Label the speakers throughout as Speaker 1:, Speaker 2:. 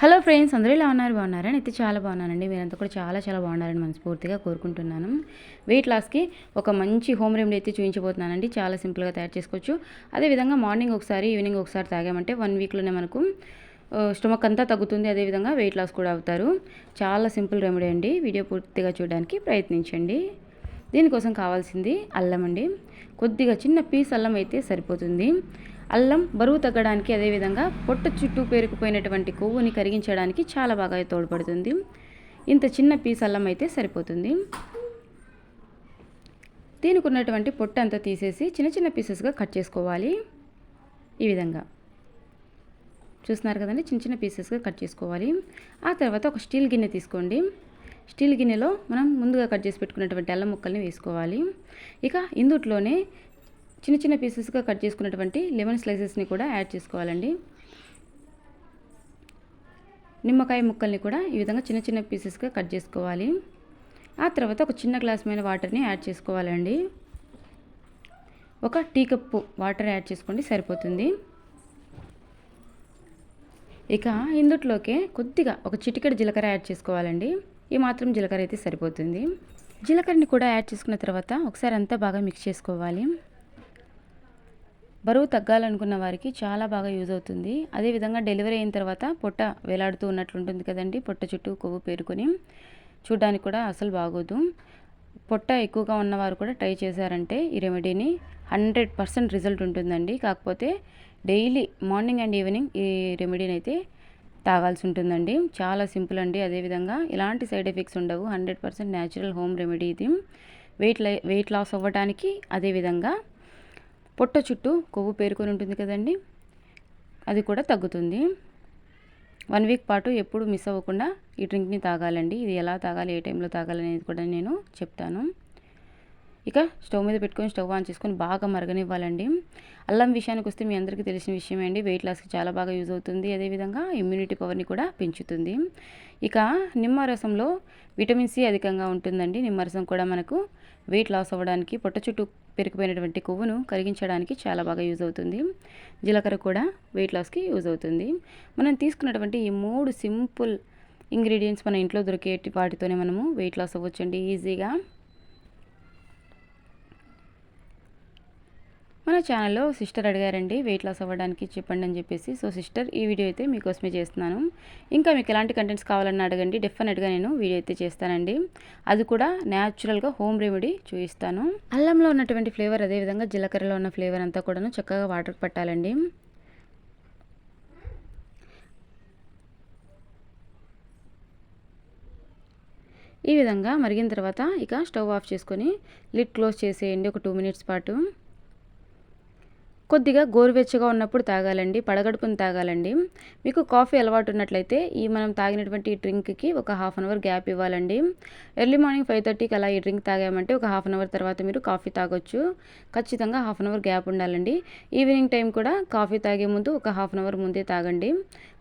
Speaker 1: Hello friends అందరూ ఇలా ఉన్నారు? బాగున్నారా? అయితే చాలా బాగున్నానండి. మీరంతా కూడా చాలా చాలా బాగున్నారని మనస్ఫూర్తిగా కోరుకుంటున్నాను. వెయిట్ లాస్కి ఒక మంచి హోమ్ రెమెడీ అయితే చూపించబోతున్నానండి. చాలా సింపుల్గా తయారు చేసుకోవచ్చు. అదేవిధంగా మార్నింగ్ ఒకసారి ఈవినింగ్ ఒకసారి తాగామంటే వన్ వీక్లోనే మనకు స్టమక్ అంతా తగ్గుతుంది. అదేవిధంగా వెయిట్ లాస్ కూడా అవుతారు. చాలా సింపుల్ రెమెడీ అండి. వీడియో పూర్తిగా చూడడానికి ప్రయత్నించండి. దీనికోసం కావాల్సింది అల్లం అండి. కొద్దిగా చిన్న పీస్ అల్లం అయితే సరిపోతుంది. అల్లం బరువు తగ్గడానికి అదేవిధంగా పొట్ట చుట్టూ పేరుకుపోయినటువంటి కొవ్వుని కరిగించడానికి చాలా బాగా తోడ్పడుతుంది. ఇంత చిన్న పీస్ అల్లం అయితే సరిపోతుంది. దీనికి ఉన్నటువంటి పొట్ట అంతా తీసేసి చిన్న చిన్న పీసెస్గా కట్ చేసుకోవాలి. ఈ విధంగా. చూస్తున్నారు కదండి? చిన్న చిన్న పీసెస్గా కట్ చేసుకోవాలి. ఆ తర్వాత ఒక స్టీల్ గిన్నె తీసుకోండి. స్టీల్ గిన్నెలో మనం ముందుగా కట్ చేసి పెట్టుకున్నటువంటి అల్లం ముక్కల్ని వేసుకోవాలి. ఇక ఇందుట్లోనే చిన్న చిన్న పీసెస్గా కట్ చేసుకున్నటువంటి లెమన్ స్లైసెస్ని కూడా యాడ్ చేసుకోవాలండి. నిమ్మకాయ ముక్కల్ని కూడా ఈ విధంగా చిన్న చిన్న పీసెస్గా కట్ చేసుకోవాలి. ఆ తర్వాత ఒక చిన్న గ్లాస్ మీద వాటర్ని యాడ్ చేసుకోవాలండి. ఒక టీ కప్పు వాటర్ యాడ్ చేసుకోండి సరిపోతుంది. ఇక ఇందుట్లోకే కొద్దిగా ఒక చిటికెడు జీలకర్ర యాడ్ చేసుకోవాలండి. ఈ మాత్రం జీలకర్ర అయితే సరిపోతుంది. జీలకర్రని కూడా యాడ్ చేసుకున్న తర్వాత ఒకసారి అంతా బాగా మిక్స్ చేసుకోవాలి. బరువు తగ్గాలనుకున్న వారికి చాలా బాగా యూజ్ అవుతుంది. అదేవిధంగా డెలివరీ అయిన తర్వాత పొట్ట వేలాడుతూ ఉన్నట్లుంటుంది కదండి. పొట్ట చుట్టూ కొవ్వు పేరుకొని చూడడానికి కూడా అసలు బాగోదు. పొట్ట ఎక్కువగా ఉన్నవారు కూడా ట్రై చేశారంటే ఈ రెమెడీని హండ్రెడ్ పర్సెంట్ రిజల్ట్ ఉంటుందండి. కాకపోతే డైలీ మార్నింగ్ అండ్ ఈవినింగ్ ఈ రెమెడీని అయితే తాగాల్సి ఉంటుందండి. చాలా సింపుల్ అండి. అదేవిధంగా ఎలాంటి సైడ్ ఎఫెక్ట్స్ ఉండవు. Hundred percent natural home remedy ఇది. వెయిట్ వెయిట్ లాస్ అవ్వడానికి అదేవిధంగా పొట్ట చుట్టూ కొవ్వు పేరుకొని ఉంటుంది కదండి. అది కూడా తగ్గుతుంది. వన్ వీక్ పాటు ఎప్పుడు మిస్ అవ్వకుండా ఈ డ్రింక్ని తాగాలండి. ఇది ఎలా తాగాలి ఏ టైంలో తాగాలి అనేది కూడా నేను చెప్తాను. ఇక స్టవ్ మీద పెట్టుకొని స్టవ్ ఆన్ చేసుకొని బాగా మరగనివ్వాలండి. అల్లం విషయానికి వస్తే మీ అందరికీ తెలిసిన విషయం అండి. వెయిట్ లాస్కి చాలా బాగా యూజ్ అవుతుంది. అదేవిధంగా ఇమ్యూనిటీ పవర్ని కూడా పెంచుతుంది. ఇక నిమ్మరసంలో విటమిన్ సి అధికంగా ఉంటుందండి. నిమ్మరసం కూడా మనకు వెయిట్ లాస్ అవ్వడానికి పొట్ట చుట్టూ పెరిగిపోయినటువంటి కొవ్వును కరిగించడానికి చాలా బాగా యూజ్ అవుతుంది. జీలకర్ర కూడా వెయిట్ లాస్కి యూజ్ అవుతుంది. మనం తీసుకున్నటువంటి ఈ మూడు సింపుల్ ఇంగ్రీడియంట్స్ మన ఇంట్లో దొరికే వాటితోనే మనము వెయిట్ లాస్ అవ్వచ్చండి. ఈజీగా ఛానల్లో సిస్టర్ అడిగారండి వెయిట్ లాస్ అవ్వడానికి చెప్పండి అని చెప్పేసి. సో సిస్టర్ ఈ వీడియో అయితే మీకోసమే చేస్తున్నాను. ఇంకా మీకు ఎలాంటి కంటెంట్స్ కావాలని అడగండి. డెఫినెట్గా నేను వీడియో అయితే చేస్తానండి. అది కూడా న్యాచురల్గా హోమ్ రెమెడీ చూపిస్తాను. అల్లంలో ఉన్నటువంటి ఫ్లేవర్ అదేవిధంగా జీలకర్రలో ఉన్న ఫ్లేవర్ అంతా కూడాను చక్కగా వాటర్ పట్టాలండి. ఈ విధంగా మరిగిన తర్వాత ఇక స్టవ్ ఆఫ్ చేసుకొని లిడ్ క్లోజ్ చేసేయండి. ఒక టూ మినిట్స్ పాటు. కొద్దిగా గోరువెచ్చగా ఉన్నప్పుడు తాగాలండి పడగడుపుని తాగాలండి. మీకు కాఫీ అలవాటు ఉన్నట్లయితే ఈ మనం తాగినటువంటి డ్రింక్కి ఒక హాఫ్ అన్ అవర్ గ్యాప్ ఇవ్వాలండి. ఎర్లీ మార్నింగ్ ఫైవ్ థర్టీకి అలా ఈ డ్రింక్ తాగామంటే ఒక హాఫ్ అన్ అవర్ తర్వాత మీరు కాఫీ తాగొచ్చు. ఖచ్చితంగా హాఫ్ అన్ అవర్ గ్యాప్ ఉండాలండి. ఈవినింగ్ టైం కూడా కాఫీ తాగే ముందు ఒక హాఫ్ అన్ అవర్ ముందే తాగండి.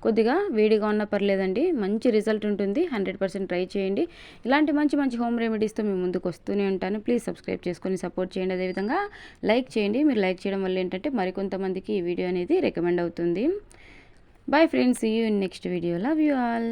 Speaker 1: కొద్దిగా వేడిగా ఉన్నా పర్లేదండి మంచి రిజల్ట్ ఉంటుంది హండ్రెడ్ పర్సెంట్ ట్రై చేయండి. ఇలాంటి మంచి మంచి హోమ్ రెమెడీస్తో మేము ముందుకు వస్తూనే ఉంటాను. ప్లీజ్ సబ్స్క్రైబ్ చేసుకొని సపోర్ట్ చేయండి. అదేవిధంగా లైక్ చేయండి. మీరు లైక్ చేయడం వల్ల ఏంటంటే మరికొంతమందికి ఈ వీడియో అనేది రికమెండ్ అవుతుంది. Bye friends you in next video love you all